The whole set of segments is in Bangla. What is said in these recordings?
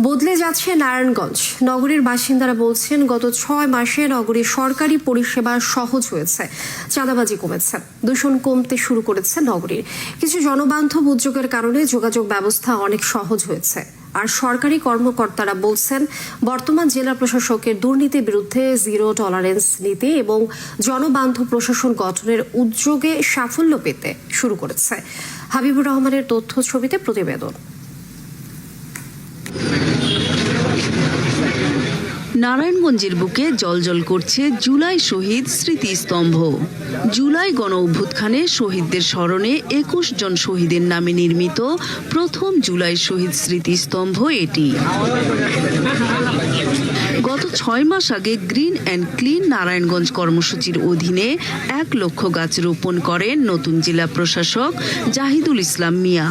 বদলে যাচ্ছে নারায়ণগঞ্জ। নগরীর বাসিন্দারা বলছেন, গত ছয় মাসে নগরীর সরকারি পরিষেবা সহজ হয়েছে, চাঁদাবাজি কমেছে, দূষণ কমতে শুরু করেছে নগরীর। কিছু জনবান্ধব উদ্যোগের কারণে যোগাযোগ ব্যবস্থা অনেক সহজ হয়েছে। আর সরকারি কর্মকর্তারা বলছেন, বর্তমান জেলা প্রশাসকের দুর্নীতির বিরুদ্ধে জিরো টলারেন্স নীতি এবং জনবান্ধব প্রশাসন গঠনের উদ্যোগে সাফল্য পেতে শুরু করেছে। হাবিবুর রহমানের তথ্য ছবিতে প্রতিবেদন। নারায়ণগঞ্জের বুকে জলজল করছে জুলাই শহীদ স্মৃতিস্তম্ভ। জুলাই গণ অভ্যুত্থানে শহীদদের স্মরণে একুশ জন শহীদের নামে নির্মিত প্রথম জুলাই শহীদ স্মৃতিস্তম্ভ এটি। গত ছয় মাস আগে গ্রিন অ্যান্ড ক্লিন নারায়ণগঞ্জ কর্মসূচির অধীনে এক লক্ষ গাছ রোপণ করেন নতুন জেলা প্রশাসক জাহিদুল ইসলাম মিয়া।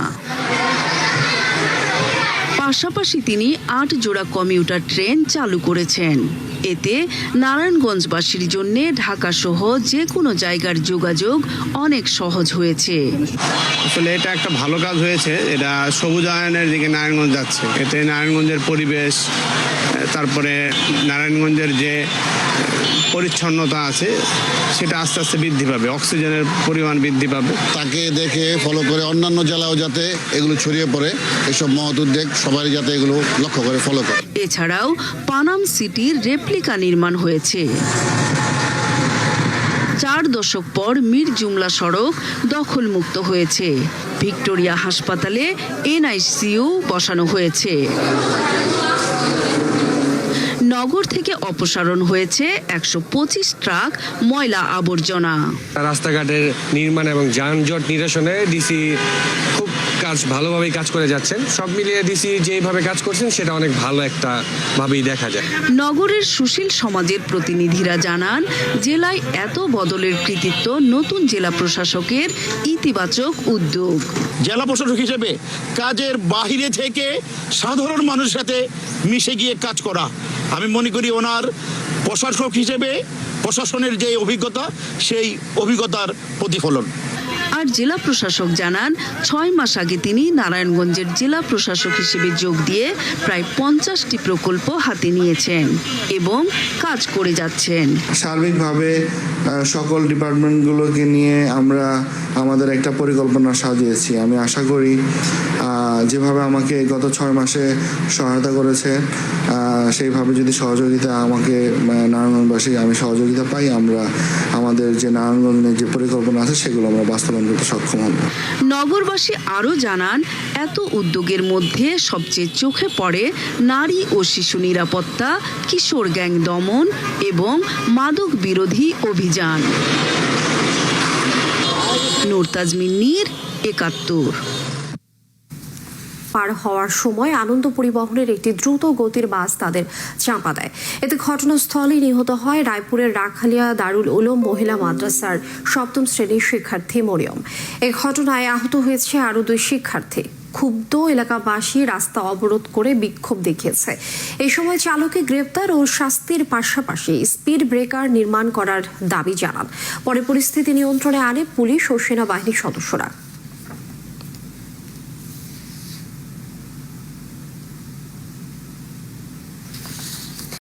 পাশাপাশি তিনি আট জোড়া কমিউটার ট্রেন চালু করেছেন। এতে নারায়ণগঞ্জবাসীর জন্য ঢাকা সহ যে কোনো জায়গার যোগাযোগ অনেক সহজ হয়েছে। আসলে এটা একটা ভালো কাজ হয়েছে। এটা সবুজায়নের দিকে নারায়ণগঞ্জ যাচ্ছে। এতে নারায়ণগঞ্জের পরিবেশ তারপরে নারায়ণগঞ্জের যে পরিচ্ছন্নতা আছে সেটা আস্তে আস্তে বৃদ্ধি পাবে অক্সিজেনের পরিমাণ বৃদ্ধি পাবে। তাকে দেখে ফলো করে অন্যান্য জেলাও যাতে এগুলো ছড়িয়ে পড়ে এসব মহৎ উদ্যোগ সবারই যাতে এগুলো লক্ষ্য করে ফলো করে। এছাড়াও পানাম সিটির রেপ্লিকা নির্মাণ হয়েছে। চার দশক পর মীর জুমলা সড়ক দখলমুক্ত হয়েছে। ভিক্টোরিয়া হাসপাতালে এনআইসিইউ বসানো হয়েছে। নগর থেকে অপসারণ হয়েছে একশো পঁচিশ ট্রাক ময়লা আবর্জনা। রাস্তাঘাটের নির্মাণ এবং যানজট নিরসনে ডিসি খুব কাজ ভালোভাবেই কাজ করে যাচ্ছেন। সব মিলিয়ে ডিসি যেইভাবে কাজ করছেন সেটা অনেক ভালো একটা ভাবেই দেখা যায়। নগরের সুশীল সমাজের প্রতিনিধিরা জানান জেলায় এত বদলের কৃতিত্ব নতুন জেলা প্রশাসকের ইতিবাচক উদ্যোগ। জেলা প্রশাসক হিসেবে কাজের বাহিরে থেকে সাধারণ মানুষের সাথে মিশে গিয়ে কাজ করা আমি মনে করি ওনার প্রশাসক হিসেবে প্রশাসনের যে অভিজ্ঞতা সেই অভিজ্ঞতার প্রতিফলন। আর জেলা প্রশাসক জানান ছয় মাস আগে তিনি নারায়ণগঞ্জের জেলা প্রশাসক হিসেবে যোগ দিয়ে প্রায় পঞ্চাশটি প্রকল্প হাতে নিয়েছেন এবং কাজ করে যাচ্ছেন। সার্বিকভাবে সকল ডিপার্টমেন্টগুলোকে নিয়ে আমরা আমাদের একটা পরিকল্পনা সাজিয়েছি আমি আশা করি আহ, যেভাবে আমাকে গত ছয় মাসে সহায়তা করেছে সেইভাবে যদি সহযোগিতা আমাকে নারায়ণগঞ্জবাসী, আমি সহযোগিতা পাই, আমরা আমাদের যে নারায়ণগঞ্জের যে পরিকল্পনা আছে, সেগুলো আমরা বাস্তবায়ন করতে সক্ষম হব। নগরবাসী আরও জানান, এত উদ্যোগের মধ্যে সবচেয়ে চোখে পড়ে নারী ও শিশু নিরাপত্তা, কিশোর গ্যাং দমন এবং মাদক বিরোধী অভিযান। নূর তাজমিন নীর, একাত্তর। পার হওয়ার সময় আনন্দ পরিবহনের একটি দ্রুত গতির বাস তাদের চাপা দেয়। এতে ঘটনাস্থলে নিহত হয় রায়পুরের রাখালিয়া দারুল উলুম মহিলা মাদ্রাসার সপ্তম শ্রেণির শিক্ষার্থী মরিয়ম। এই ঘটনায় আহত হয়েছে আরও দুই শিক্ষার্থী। ক্ষুব্ধ এলাকাবাসী রাস্তা অবরোধ করে বিক্ষোভ দেখিয়েছে। এই সময় চালকে গ্রেপ্তার ও শাস্তির পাশাপাশি স্পিড ব্রেকার নির্মাণ করার দাবি জানান। পরে পরিস্থিতি নিয়ন্ত্রণে আনে পুলিশ ও সেনাবাহিনীর সদস্যরা।